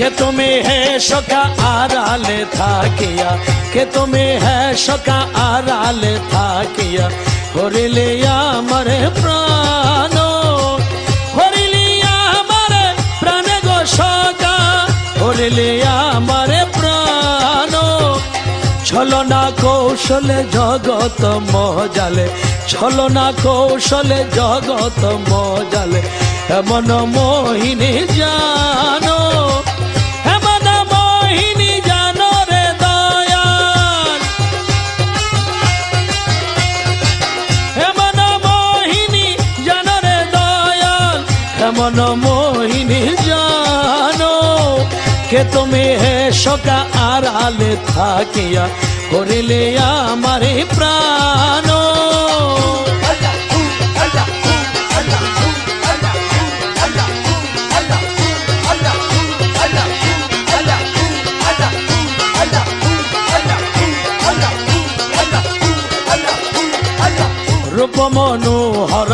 কে তুমি হে সখা আড়ালে থাকিয়া? কে তুমি হে সখা আড়ালে থাকিয়া? হরিলে আমার প্রাণ হরিলে আমার প্রাণে গো সখা হরিলে আমার প্রাণ। ছলনা কৌশলে জগত মজালে ছলনা কৌশলে জগত মজালে, এমন মোহিনী জানো। এমন মোহিনী জানো কে তুমি হে সকা আড়ালে থাকিয়া করিলে আমারে প্রাণ? রূপ মনোহর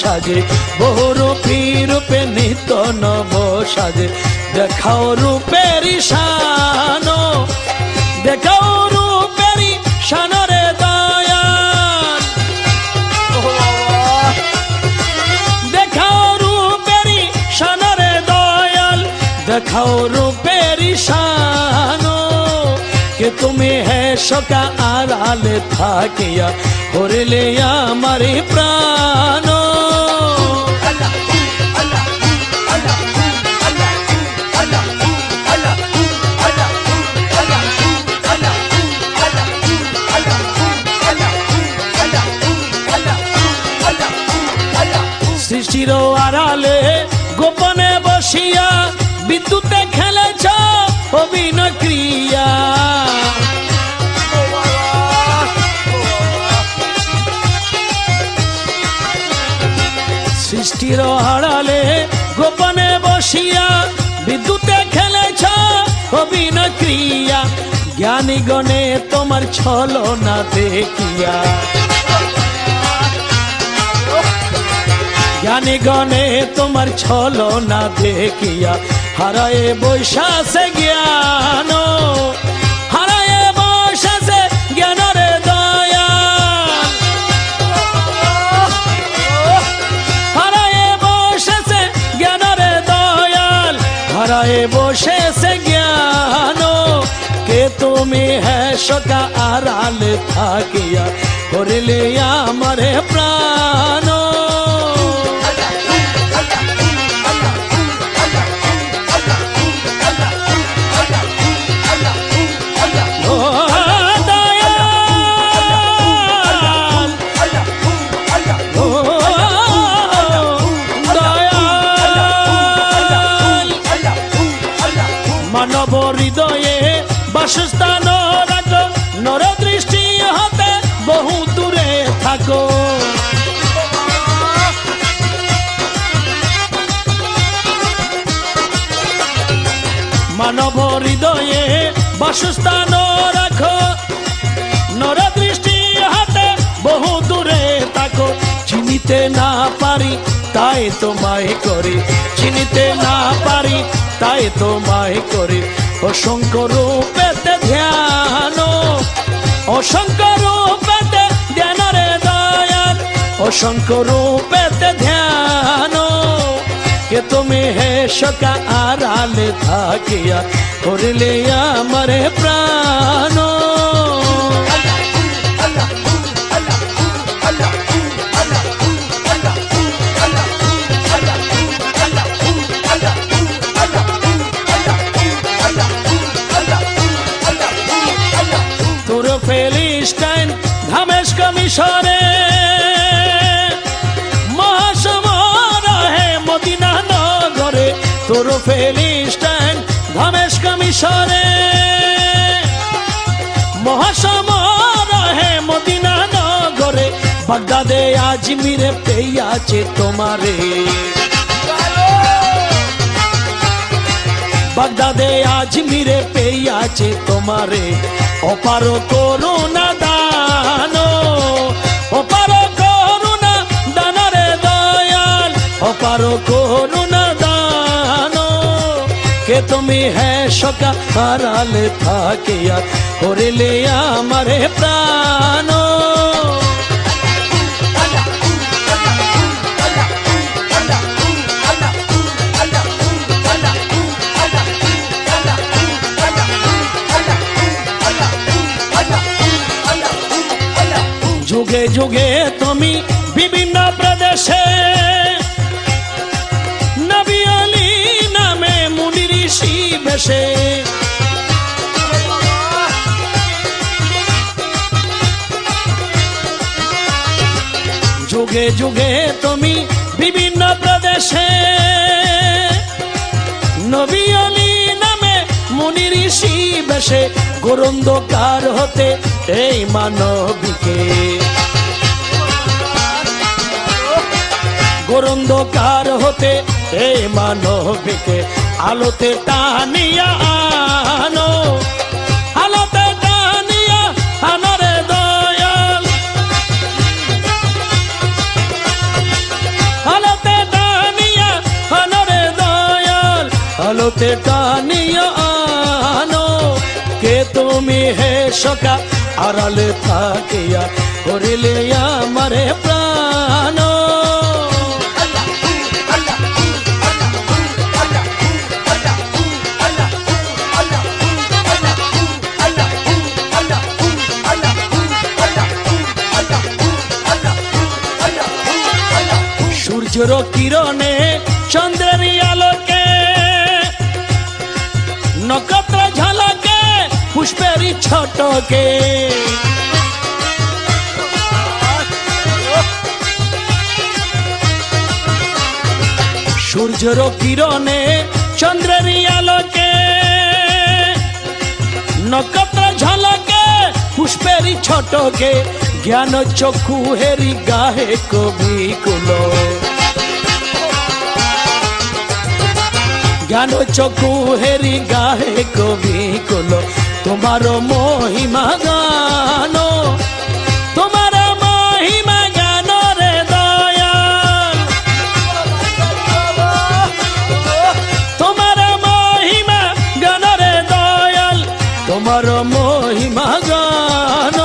সাজে, বহু রূপী রূপে নিত নব সাজে। দেখাও রূপের শানো দেখাও রূপের শানরে দয়াল। দেখাও রূপেরি শানরে দয়াল, দেখাও রূপেরি শানো কে তুমি হে সকা আড়ালে থাকিয়া হরিলে আমার প্রাণ। সৃষ্টির আড়ালে গোপনে বসিয়া বিদ্যুতে খেলেছ অভিনয় ক্রিয়া। সৃষ্টির আড়ালে গোপনে বসিয়া বিদ্যুতে খেলেছ অভিনয় ক্রিয়া। জ্ঞানী গণে তোমার ছলো না দেখিয়া। জ্ঞানী গণে তোমার ছলো না দেখিয়া হারায়ে বৈশাসে জ্ঞান, হারায়ে বৈশাসে জ্ঞান জ্ঞান। কে তুমি হ্যাঁ সকা আড়ালে থাকিয়া করিলে আমারে মানব হৃদয়ে বাসস্থান রাখো। নর দৃষ্টি হাতে বহু দূরে তাকো চিনিতে না পারি, তাই তোমায় করি। চিনিতে না পারি, তাই তোমায় করি। অসংখ্য রূপেতে ধ্যান, অসংখ্য রূপেতে ধ্যান রে দয়াল। অসংখ্য রূপেতে ধ্যান কে তুমি হে সকা আড়ালে থাকিয়া করলে আমার প্রাণ। তোর ফেলিস্টাইন ধামেশ কমিশনে মহাসমর হে মদিনা নগরে, বাগদাদে আজমিরে পেয়াছে তোমারে। বাগদাদে আজ মিরে পেয়াছে তোমারে। অপার করুণা তুমি হ্যাঁ সকা হারালে থাকিয়া করিলে আমারে প্রাণ। যুগে যুগে তুমি বিভিন্ন প্রদেশে যুগে যুগে তুমি বিভিন্ন প্রদেশে। নবী আলী নামে মুনি ঋষি বেশে গোরন্দকার হতে এই মানবীকে। গোরন্দকার হতে এই মানবীকে আলোতে টানিয়া আনো। আলোতে টানিয়া আনো। কে তুমি হে সকা আড়ালে থাকিয়া করিলে আমারে প্রাণ? সূর্যর কিরণে চন্দ্রের আলোকে নক্ষত্র ঝলকে, পুষ্পের ছোটকে। সূর্যর কিরণে চন্দ্রের আলোকে, নক্ষত্র ঝলকে, পুষ্পের ছোটকে, জ্ঞান চক্ষু হেরি গাহে কবি কুলো। জ্ঞান চক্ষু হেরি গাহে কবি কুলো। তোমার মহিমা গান, তোমার মহিমা গান রে দয়াল। তোমার মহিমা গান রে দয়াল। তোমার মহিমা গান।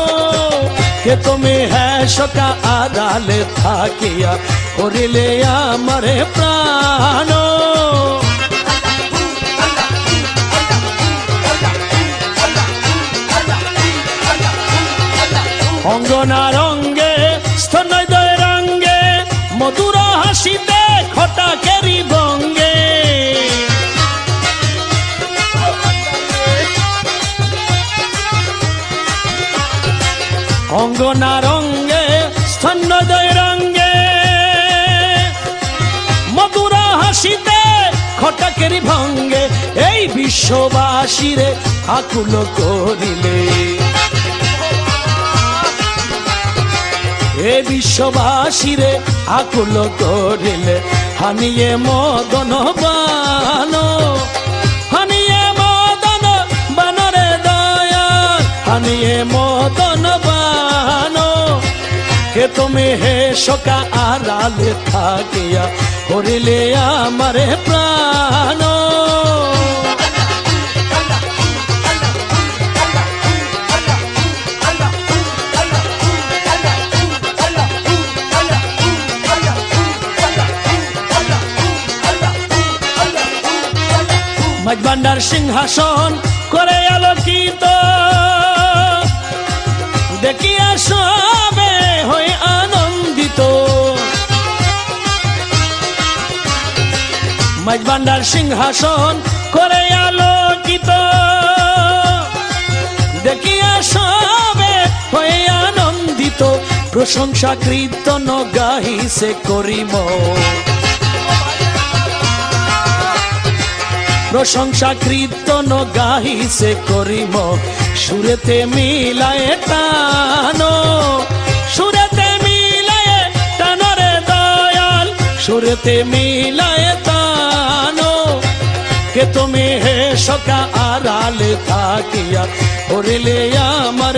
কে তুমি হ্যাঁ সকা আড়ালে থাকিয়া করিলে আমারে প্রাণ। অঙ্গনার অঙ্গে স্তনদয় রঙ্গে মধুর হাসিতে খটা কেরি বঙ্গে অঙ্গনার অঙ্গে স্তন্যদয় রঙ্গে মধুর হাসিতে খটাকেরি ভঙ্গে। এই বিশ্ববাসীরে আকুল করিলে। এ বিশ্ববাসীরে আকুল করিলে হানিয়ে মদন বান। হানিয়ে মদন বানরে দয়াল, হানিয়ে মদন বান। কে তুমি হে সকা আড়ালে থাকিয়া করিলে আমারে প্রাণ। মাঝবান্ডার সিংহাসন করে আলোকিত। দেখিয়া সবে হয়ে আনন্দিত। মাঝবান্ডার সিংহাসন করে আলোকিত। দেখিয়া সবে হয়ে আনন্দিত। প্রশংসা কীর্তন গাহিছে করিম। প্রশংসা কীর্তন গাহিছে করিম। সুরেতে মিলায় টানো সুরেতে মিলায় টানরে দয়াল। সুরেতে মিলায় টানো কে তুমি হে সকা আড়াল থাকিয়া করিলে আমার